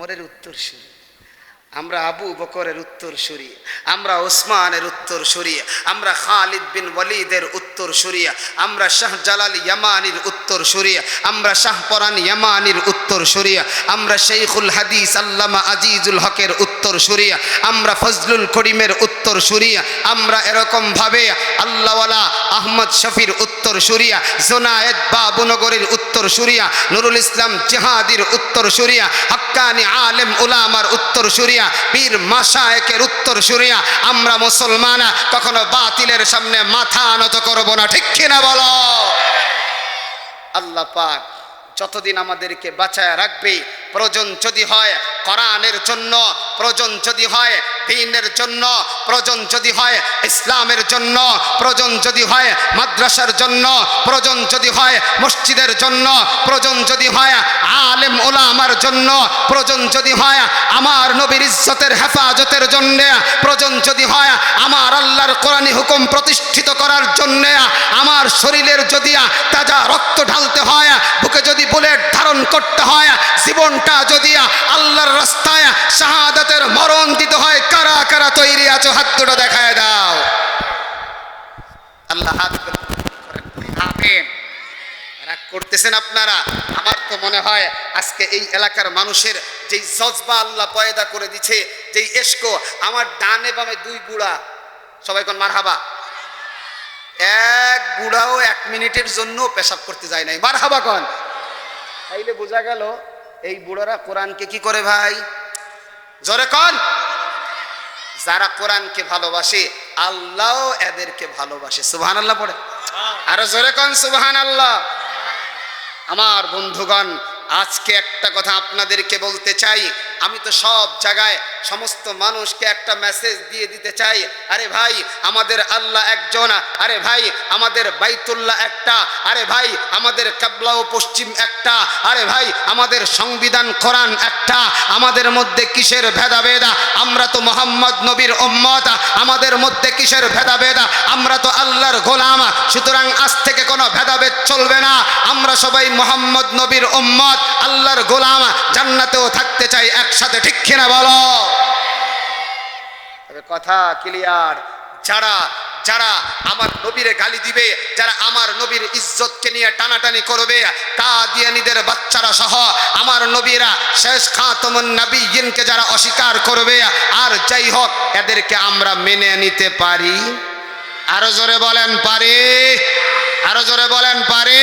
ওমরের উত্তরসূরি। আমরা আবু বকরের উত্তর উত্তরসূরি। আমরা ওসমানের উত্তর উত্তরসূরি। আমরা খালিদ বিন ওয়ালিদের উত্তরসূরি। আমরা শাহ জালাল ইয়ামানির উত্তরসূরি। আমরা শাহ পরান ইয়ামানির উত্তরসূরি। আমরা শেখুল হাদিস আল্লামা আজিজুল হকের উত্তরসূরি। আমরা ফজলুল করিমের উত্তরসূরি। আমরা এরকম ভাবে আল্লাহওয়ালা আহমদ শফির উত্তর সুরিয়া জোনায়েদ বাবুনগরীর উত্তর সুরিয়া, নুরুল ইসলাম জেহাদির উত্তর সুরিয়া, হাক্কানি আলেম উলামার উত্তর সুরিয়া, পীর মাসায়েকের উত্তর সুরিয়া, আমরা মুসলমানা, কখনো বাতিলের সামনে মাথা আনত করব না, ঠিক কিনা বলো? আল্লাহ পাক যতদিন আমাদেরকে বাঁচায় রাখবে প্রয়োজন যদি হয় কোরআনের জন্য, প্রয়োজন যদি হয় দিনের জন্য, প্রয়োজন যদি হয় ইসলামের জন্য, প্রয়োজন যদি হয় মাদ্রাসার জন্য, প্রয়োজন যদি হয় মসজিদের জন্য, প্রয়োজন যদি হয় আলেম ওলামার জন্য, প্রয়োজন যদি হয় আমার নবীর ইজ্জতের হেফাজতের জন্য, প্রয়োজন যদি হয় আমার আল্লাহর কোরআনী হুকুম প্রতিষ্ঠিত করার জন্য, আমার শরীরের যদি তাজা রক্ত ঢালতে হয়, বুকে যদি বুলেট ধারণ করতে হয় জীবনটা যদি আল্লাহর রাস্তায় শাহাদাতের মরণ দিতে হয়, কারা কারা তৈরি আছো? হাত দুটো দেখায় দাও। আল্লাহ হাত করতেছেন আপনারা? আমার তো মনে হয় আজকে এই এলাকার মানুষের যেই জজবা আল্লাহ পয়দা করে দিছে, যেই এসকো আমার ডানে বামে দুই বুড়া। সবাই কোন মার হাবা এক বুড়াও এক মিনিটের জন্য পেশাব করতে যায় নাই। মার হাবা কন? তাইলে বোঝা গেল এই বুড়োরা কোরআনকে কি করে ভাই? জোরে কন। যারা কোরআনকে ভালোবাসে আল্লাহ এদেরকে ভালোবাসে। সুবহান আল্লাহ পড়ে। আরও জোরে কন সুবহান আল্লাহ আমার বন্ধুগণ, আজকে একটা কথা আপনাদেরকে বলতে চাই। আমি তো সব জায়গায় সমস্ত মানুষকে একটা মেসেজ দিয়ে দিতে চাই। আরে ভাই, আমাদের আল্লাহ একজন, আরে ভাই, আমাদের বাইতুল্লাহ একটা, আরে ভাই, আমাদের কাবলা ও পশ্চিম একটা, আরে ভাই, আমাদের সংবিধান কোরআন একটা, আমাদের মধ্যে কিসের ভেদাভেদা? আমরা তো মোহাম্মদ নবীর উম্মত, আমাদের মধ্যে কিসের ভেদাভেদা? আমরা তো আল্লাহর গোলাম, সুতরাং আজ থেকে কোনো ভেদাভেদ চলবে না। আমরা সবাই মোহাম্মদ নবীর উম্মত, আল্লাহর গোলাম, জান্নাতেও থাকতে চাই একসাথে, ঠিক কিনা বলো? কথা ক্লিয়ার, যারা যারা আমার নবীরে গালি দিবে, যারা আমার নবীর ইজ্জতকে নিয়ে টানাটানি করবে, তা দিয়ে নিজের বাচ্চারা সহ আমার নবীরা শেষ খাতমুন নবীনকে যারা অস্বীকার করবে, আর যাই হোক, এদেরকে আমরা মেনে নিতে পারি। আরও জোরে বলেন পারি, আরও জোরে বলেন পারি।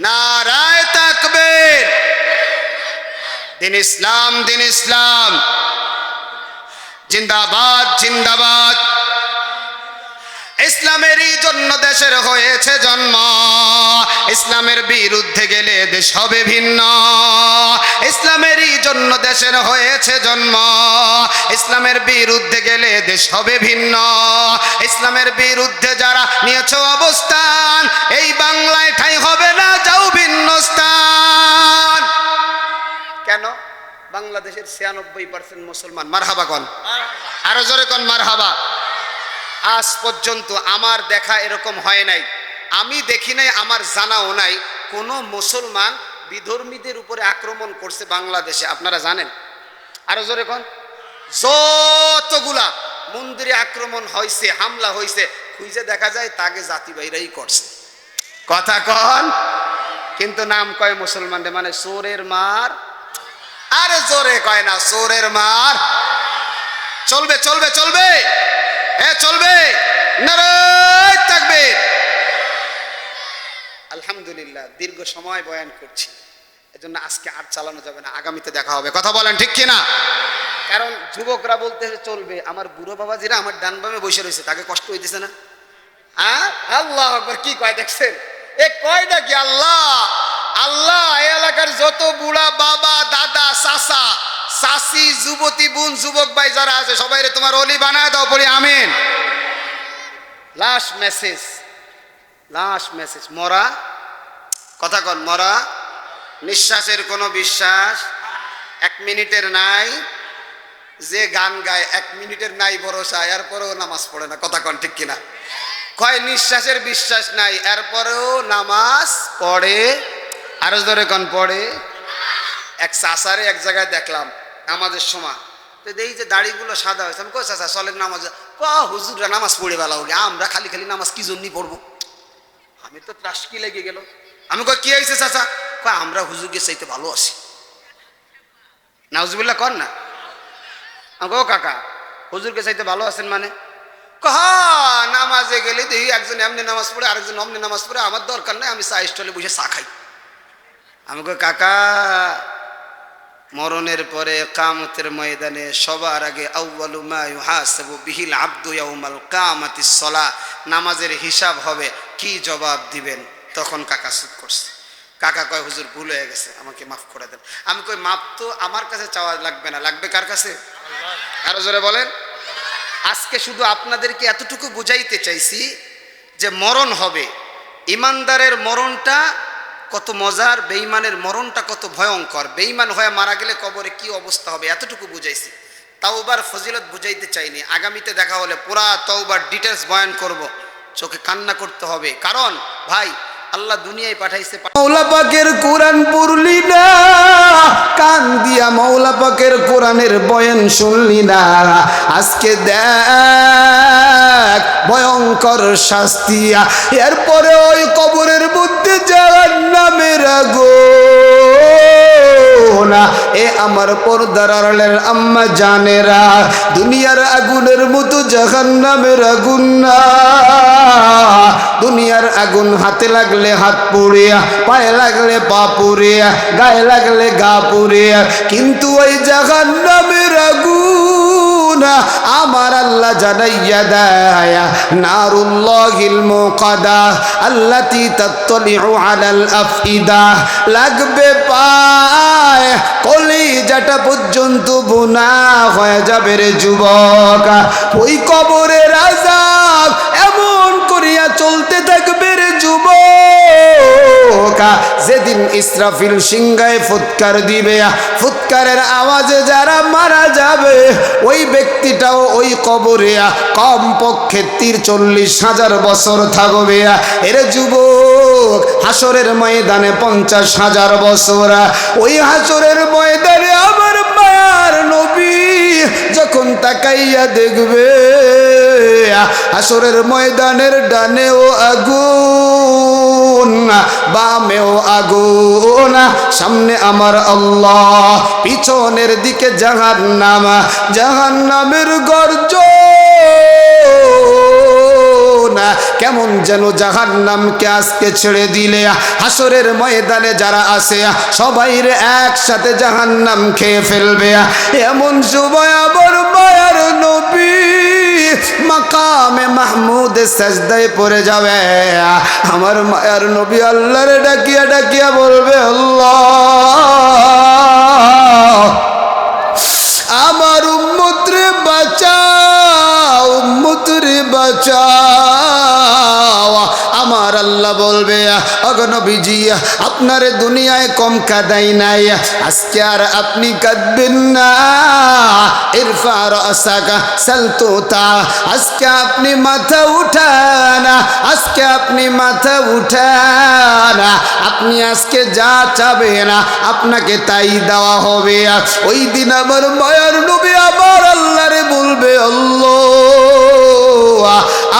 নারায় তাকবীর। দিন ইসলাম দিন ইসলাম। জিন্দাবাদ জিন্দাবাদ। ইসলামেরই জন্য দেশের হয়েছে জন্ম। ইসলামের বিরুদ্ধে গেলে দেশ হবে ভিন্ন। ইসলামেরই জন্য দেশের হয়েছে জন্ম। ইসলামের বিরুদ্ধে গেলে দেশ হবে ভিন্ন। ইসলামের বিরুদ্ধে যারা নিয়েছ অবস্থান, এই বাংলায় ঠাই হবে না, যাও ভিন্ন স্থান কেন? বাংলাদেশের ছিয়ানব্বই পার্সেন্ট মুসলমান। মারহাবা কন। আরও জোরে কন মারহাবা। আজ পর্যন্ত আমার দেখা এরকম হয় নাই। আমি দেখি নাই, আমার জানাও নাই। কোনো মুসলমান বিধর্মীদের উপরে আক্রমণ করছে বাংলাদেশে, আপনারা জানেন? আরও জোরে কন? যতগুলা মন্দিরে আক্রমণ হয়েছে হামলা হয়েছে খুঁজে দেখা যায় তাকে জাতিবাহীরাই করছে। কথা কন। কিন্তু নাম কয় মুসলমানদের মানে চোরের মার। আরে জোরে কয় না, চোরের মার। চলবে চলবে চলবে। এ চলবে নারায় থাকবে। আলহামদুলিল্লাহ, দীর্ঘ সময় বয়ান করছি। এজন্য আজকে আর চালানো যাবে না, আগামীতে দেখা হবে। কথা বলেন ঠিক কিনা? কারণ যুবকরা বলতে চলবে, আমার বুড়ো বাবা বাবাজিরা আমার ডান বামে বসে রয়েছে, তাকে কষ্ট হইতেছে না। হ্যাঁ আল্লাহ আকবার, কি কয় দেখছেন? এ কয় নাকি আল্লাহ? আল্লাহ এলাকার যত বুড়া বাবা, দাদা, চাচা চাষি যুবতী বোন, যুবক ভাই যারা আছে সবাই তোমার অলি বানায় দাও পড়ি আমিন। লাস্ট মেসেজ লাস্ট মেসেজ, মরা, কথা কন, মরা, নিঃশ্বাসের কোনো বিশ্বাস এক মিনিটের নাই, যে গান গায় এক মিনিটের নাই ভরসা এরপরেও নামাজ পড়ে না, কথা কন ঠিক কিনা? কয়, নিঃশ্বাসের বিশ্বাস নাই, এরপরেও নামাজ পড়ে, আরও ধরে কন, পড়ে। এক চাষারে এক জায়গায় দেখলাম নামাজের সময়। তো এই যে দাড়িগুলো সাদা হয়েছে আমি কই চাষা চলেন নামাজ। ক হুজুররা নামাজ পড়ে বেলা হোক আমরা খালি খালি নামাজ কি জন্যই পড়ব? আমি তো ত্রাসকি লেগে গেল। আমি কই কি হয়েছে চাচা? কয় আমরা হুজুরকে চাইতে ভালো আছি। নাউজুবিল্লাহ কর না। আমি ও কাকা হুজুরকে চাইতে ভালো আছেন মানে? কহ নামাজে গেলে দেখি একজন এমনি নামাজ পড়ে আরেকজন অমনি নামাজ পড়ে। আমার দরকার নাই আমি চা স্টলে বসে চা খাই। আমি কাকা মরণের পরে কামতের ময়দানে সবার আগে বিহিল আব্দু কামাতিস সলা, নামাজের হিসাব হবে, কি জবাব দিবেন? তখন কাকা চুপ করছে। কাকা কয়, হুজুর, ভুল হয়ে গেছে, আমাকে মাফ করে দেন। আমি কই, মাপ তো আমার কাছে চাওয়া লাগবে না। লাগবে কার কাছে? আরও জোরে বলেন। আজকে শুধু আপনাদেরকে এতটুকু বুঝাইতে চাইছি যে মরণ হবে। ইমানদারের মরণটা কত মজার বেইমানের মরণটা কত ভয়ঙ্কর। বেইমান হয়ে মারা গেলে কবরে কি অবস্থা হবে? এতটুকু বুঝাইছি। তাওবার ফজিলত বুঝাইতে চাইনি। আগামীতে দেখা হলে পুরা তওবার ডিটেলস বয়ান করব। চোখে কান্না করতে হবে। কারণ, ভাই আল্লাহ দুনিয়ায় পাঠাইছে মৌলা পাকের কোরআন পড়লি না, কান দিয়া মৌলা পাকের কোরআনের বয়ান শুনলি না। আজকে দেখ, ভয়ঙ্কর শাস্তিয়া এরপরে ওই কবরের মধ্যে যাওয়ার নামের না এ আমার পর্দার আড়ালের আম্মা জানেরা, দুনিয়ার আগুনের মতো জাহান নামের আগুন না। দুনিয়ার আগুন হাতে লাগলে হাত পুড়িয়া, পায়ে লাগলে পা পুড়িয়া, গায়ে লাগলে গা পুড়িয়া। কিন্তু ওই জাহান নামের আগুন আমার আল্লাহ জানাইয়া দেয়। নারুল্লাহিল মুকাদা আলাল আফইদা। লাগবে পায়, কলিজাটা পর্যন্ত বুনা হয়ে যাবে রে যুবক। ওই কবরের আজাব যুবক যেদিন ইসরাফিল সিংহায় ফুৎকার দিবে, ফুৎকারের আওয়াজে যারা মারা যাবে, ওই ব্যক্তিটাও ওই কবরে কম পক্ষে তির চল্লিশ হাজার বছর থাকবে। এর যুবক হাসরের ময়দানে পঞ্চাশ হাজার বছর। ওই হাসরের ময়দানে আমার মায়ার নবী যখন তাকাইয়া দেখবে হাসরের ময়দানের ডানেও আগুন, বামেও আগুন। সামনে আমার আল্লাহ, পিছনের দিকে জাহান জাহান নামের গর্জ না কেমন যেন জাহান নামকে আজকে ছেড়ে দিলে। হাসরের ময়দানে যারা আছে সবাই একসাথে জাহান নাম খেয়ে ফেলবে। এমন সময় আমার মায়ার নবী। মাকামে মাহমুদ সাজদায় পড়ে যাবে। আমার মায়ার নবী আল্লাহর ডাকিয়া ডাকিয়া বলবে, আল্লাহ, আমার উম্মুত্রে রে উম্মুত্রে আমার আল্লাহ বলবে অগনবীজি আপনার দুনিয়ায় কম কাদাই নাই। আজকে আর আপনি কাঁদবেন না। ইরফার আসাকা সালতোতা আজকে আপনি মাথা উঠান, আজকে আপনি মাথা উঠান। আপনি আজকে যা চাবেন, আপনাকে তাই দেওয়া হবে। ওই দিন আমার মায়ার নবী আমার আল্লাহরে বলবে, আল্লাহ।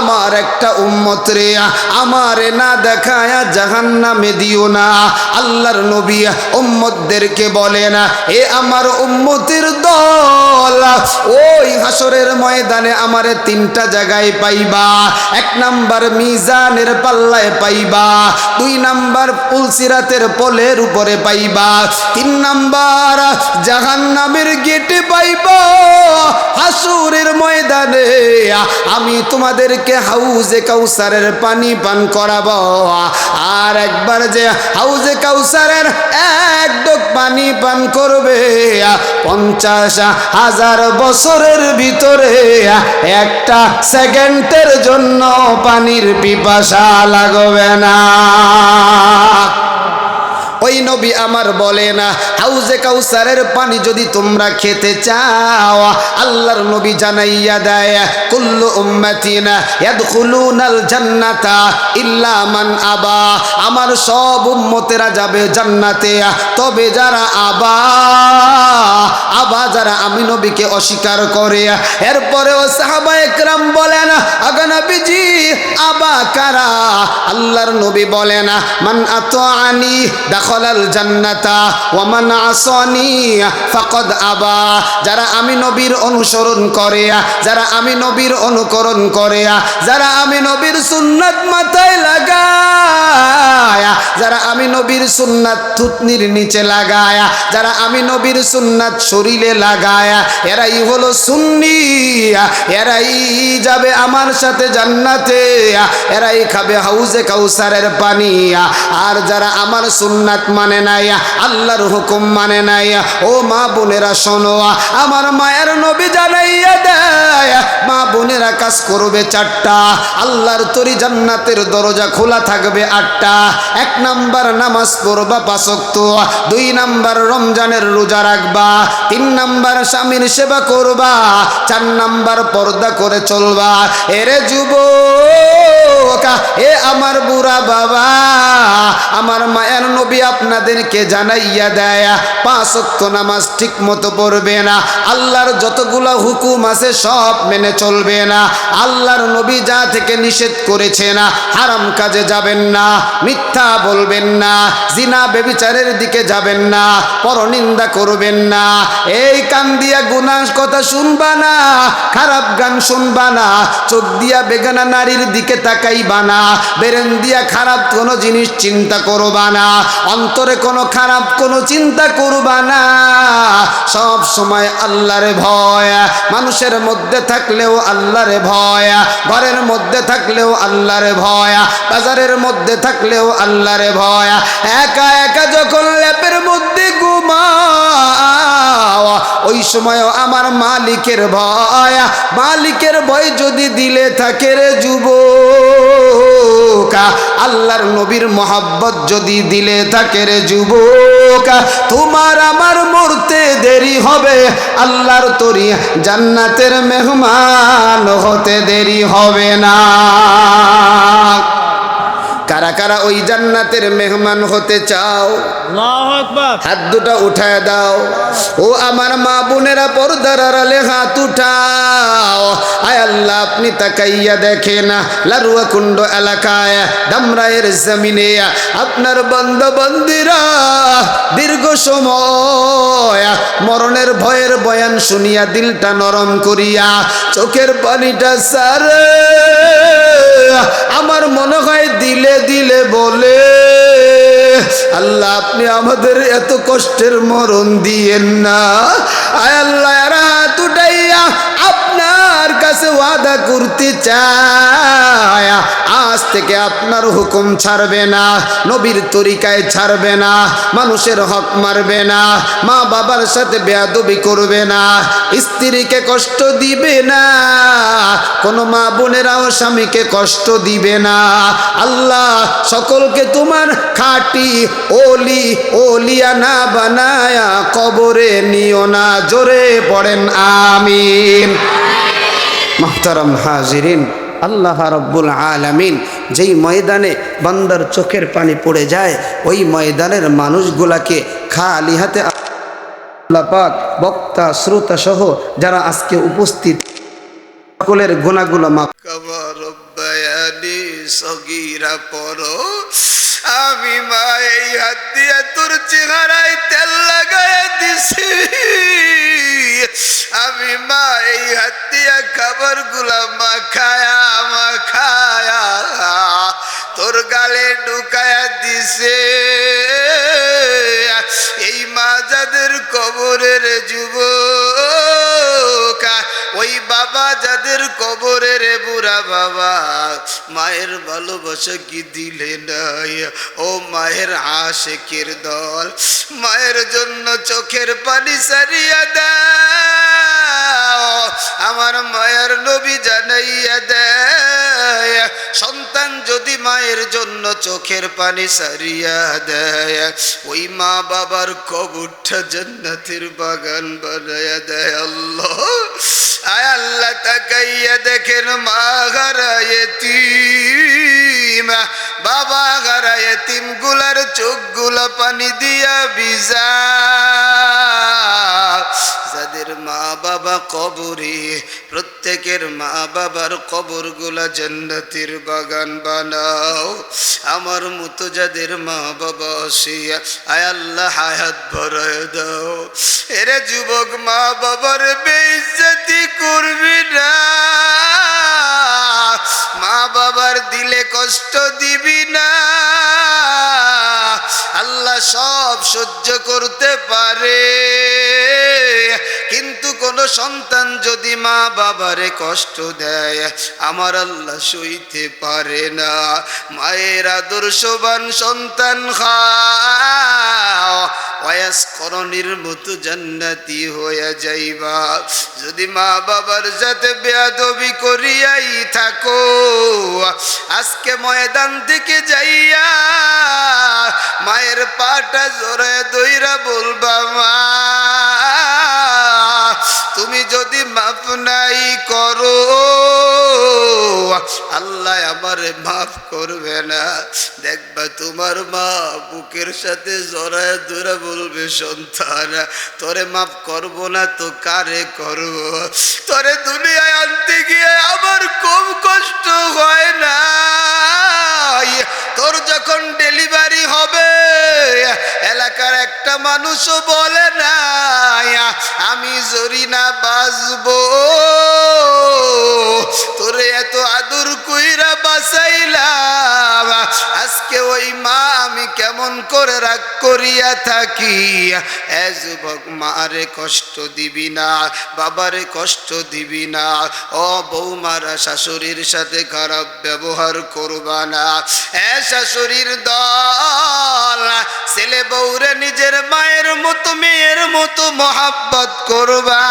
আমার একটা উম্মত রে, আমারে না দেখায় জাহান নামে দিও না। আল্লাহর নবী উম্মতদেরকে বলে না, এ আমার উম্মতের দল, ওই হাসরের ময়দানে আমারে তিনটা জায়গায় পাইবা। এক নাম্বার মিজানের পাল্লায় পাইবা, দুই নাম্বার পুলসিরাতের পোলের উপরে পাইবা, তিন নাম্বার জাহান্নামের গেটে পাইবা। হাসুরের ময়দানে আমি তোমাদেরকে হাউজে কাউসারের পানি পান করাব। আর একবার যে হাউজে কাউসারের এক পানি পান করবে, পঞ্চাশ হাজার বছরের ভিতরে একটা সেকেন্ডের জন্য পানির পিপাসা লাগবে না। ওই নবী আমার বলে না, হাউজে কাউসারের পানি যদি তোমরা খেতে চাও, আল্লাহর নবী জানাইয়া দেয়, কুল্লু উম্মাতিনা ইয়াদখুলুনাল জান্নাতা ইল্লা মান আবা। আমার সব উম্মতেরা যাবে জান্নাতে, তবে যারা আবা নবীকে অস্বীকার করে। এরপরেও সাহাবা একরাম বলেন, আগা নবীজি, আবা কারা? আল্লাহর নবী বলেন, মান আতাআনি দাখালাল জান্নাতা মান আসানি ফাকাদ আবা। যারা আমি নবীর অনুসরণ করে, যারা আমি নবীর অনুকরণ করে, যারা আমি নবীর সুন্নাত মাথায় লাগায়, যারা আমি নবীর সুন্নাত থুতনির নিচে লাগায়, যারা আমি নবীর সুন্নাত শরীরে লাগায় এরাই হলো সুন্নি, এরাই যাবে আমার সাথে জান্নাতে, এরাই খাবে হাউজে কাউসারের পানি। আর যারা আমার সুন্নাত মানে নাই, আল্লাহর হুকুম মানে নাই, ও মা বোনেরা শোনো, আমার মায়ের নবী জানাইয়া দেয়, মা বোনেরা কাজ করবে চারটা, আল্লাহর তরি জান্নাতের দরজা খোলা থাকবে আটটা। এক নাম্বার নামাজ পড়বা পাশক্ত দুই নাম্বার রমজানের রোজা রাখবা, তিন নাম্বার স্বামীর সেবা করবা চার নাম্বার পর্দা করে চলবা। এরে যুব এ আমার বুড়া বাবা আপনাদেরকে জানাইয়া দেয়, পাঁচ অক্ত নামাজ ঠিক মতো পড়বে না। আল্লাহর যতগুলো হুকুম আছে সব মেনে চলবে না। আল্লাহর নবী যা থেকে নিষেধ করেছে না, হারাম কাজে যাবেন না, মিথ্যা বলবেন না, জিনা বেবিচারের দিকে যাবেন না, পরনিন্দা করবেন না। এই কান দিয়া গুনার কথা শুনবা না, খারাপ গান শুনবা না, চোখ দিয়া বেগানা নারীর দিকে তাকাইবা না, বেরেন দিয়া খারাপ কোনো জিনিস চিন্তা করবা না, অন্তরে কোনো খারাপ, কোনো চিন্তা করবা না। সব সময় আল্লাহর ভয়। মানুষের মধ্যে থাকলেও আল্লাহরে ভয়। ঘরের মধ্যে থাকলেও আল্লাহরে ভয়। বাজারের মধ্যে থাকলেও আল্লাহরে ভয়। একা একা যখন ল্যাপের মধ্যে ঘুমাও ওই সময় আমার মালিকের ভয় মালিকের ভয় যদি দিলে থাকে রে যুবকা, আল্লাহর নবীর মোহাব্বত যদি দিলে থাকে রে যুবকা, তোমার আমার মরতে দেরি হবে, আল্লাহর তরি জান্নাতের মেহমান হতে দেরি হবে না। কারা কারা ওই জান্নাতের মেহমান হতে চাও? হাত দুটা উঠায় দাও। ও আমার মা বোনেরা পর্দার আড়ালে হাত উঠাও। আয় আল্লাহ আপনি তাকাইয়া দেখেন লারুয়া কুণ্ড এলাকায় দামরায়ের জমিনে আপনার বন্ধ বন্দিরা দীর্ঘ সময় মরণের ভয়ের বয়ান শুনিয়া দিলটা নরম করিয়া চোখের পানিটা সারে। আমার মনে হয় দিলে দিলে বলে আল্লাহ আপনি আমাদের এত কষ্টের মরণ দিয়েন না। আয় আল্লাহ এরা তুটাইয়া কাছে ওয়াদা করতে চায়, আজ থেকে আপনার হুকুম ছাড়বে না, নবীর তরিকায় ছাড়বে না, মানুষের হক মারবে না, মা বাবার সাথে বেয়াদবি করবে না, স্ত্রীকে কষ্ট দিবে না, কোনো মা বোনেরাও স্বামীকে কষ্ট দিবে না। আল্লাহ সকলকে তোমার খাটি ওলি ওলিয়া না বানায়া কবরে নিও না, জোরে পড়েন আমিন। মাহতারাম হাজিরিন, আল্লাহ রব্বুল আলামিন যেই ময়দানে বান্দার চোখের পানি পড়ে যায়, ওই ময়দানের মানুষগুলাকে খালি হাতে পাক বক্তা, শ্রোতা সহ যারা আজকে উপস্থিত, সকলের গুণাগুলো বয়ানি সগীরা পড়ো। আমি মা এই হাত দিয়ে তোর চেহারায় তেল লাগাই দিছি। আমি মা কাপড়গুলা মাখায়া মাখায়া তোর গালে ঢুকায়া দিছে। এই মা যাদের কবরের যুবক, ওই বাবা যাদের কবরের বুড়া বাবা মায়ের ভালোবাসা কি দিলে নাই? ও মায়ের আশেকের দল, মায়ের জন্য চোখের পানি সারিয়া দাও, আমার মায়ের নবী জানাইয়া দেয়, সন্তান যদি মায়ের জন্য চোখের পানি সারিয়া দেয়, ওই মা বাবার কবরটা জান্নাতের বাগান বানায়া দেয়, আল্লাহ। তাকাইয়া মা বাবা হারায় তিমগুলার চোখ পানি দিয়া যাদের মা বাবা কবরে, প্রত্যেকের মা বাবার কবরগুলা জান্নাতের বাগান বানাও। আমার মতো যাদের মা বাবা আসে আয় আল্লাহ হায়াত ভরায় দাও। এরে যুবক মা বাবার বেইজ্জতি। করবি না। মা বাবার দিলে কষ্ট দিবি না। আল্লাহ সব সহ্য করতে পারে। কিন্তু কোন সন্তান যদি মা বাবারে কষ্ট দেয়, আমার আল্লাহ সইতে পারে না। মায়ের আদর্শবান সন্তান খাও মতো জান্নাতি হয়ে যাইবা। যদি মা বাবার সাথে বেয়াদবি করিয়াই থাকো, আজকে ময়দান থেকে যাইয়া মায়ের পাটা জোরে দইরা বলবা, মা তুমি যদি মাফ নাই করো, আল্লাহ আমারে মাফ করবে না। দেখবা তোমার মা বুকের সাথে জড়ায় দূরে বলবে, সন্তান, তোরে মাফ করব না তো কারে করব? তোরে দুনিয়ায় আনতে গিয়ে আমার খুব কষ্ট হয় না তোর যখন ডেলিভারি একটা মানুষও বলে না আমি জরি না বাঁচব। তোরে এত আদর কইরা আমি কেমন করে রাগ করিয়া থাকি? যুবক মারে কষ্ট দিবি না, বাবারে কষ্ট দিবি না, ও বৌমারা শাশুড়ির সাথে খারাপ ব্যবহার করবা না। এ শাশুড়ির দল, ছেলে বউরে নিজের মায়ের মতো, মেয়ের মতো মহাব্বত করবা।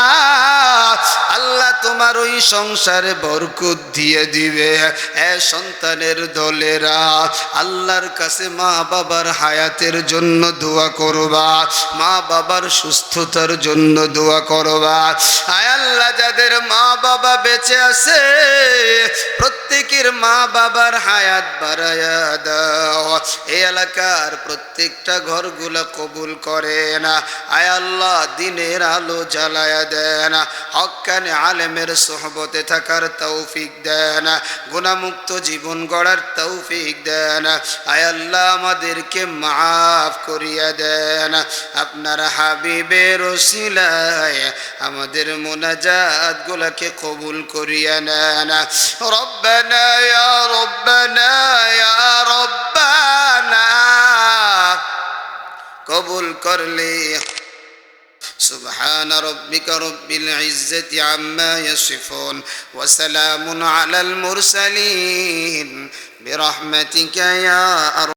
আল্লাহ তোমার ওই সংসারে বরকত দিয়ে দিবে। এ সন্তানের দলেরা আল্লাহর কাছে মা বাবার হায়াতের জন্য দোয়া করবা, মা বাবার সুস্থতার জন্য দোয়া করবা। আয় আল্লাহ, যাদের মা বাবা বেঁচে আছে, প্রত্যেকের মা বাবার হায়াত বাড়ায়া দাও। এই এলাকার প্রত্যেকটা ঘরগুলা কবুল করে না। আয় আল্লাহ, দিনের আলো জ্বালায়া দেন হকানে আলেমের সোহবতে থাকার তৌফিক দেন গুণামুক্ত জীবন গড়ার তৌফিক দেন আয় আল্লাহ আমাদেরকে মাফ করিয়া দেন আপনার হাবিবের ওসিলায় আমাদের মোনাজাত গুলাকে কবুল করিয়া নেন রব্বানা ইয়া রব্বানা ইয়া রব্বানা কবুল করলে سبحان ربك رب العزة عما يصفون وسلام على المرسلين برحمتك يا أرحم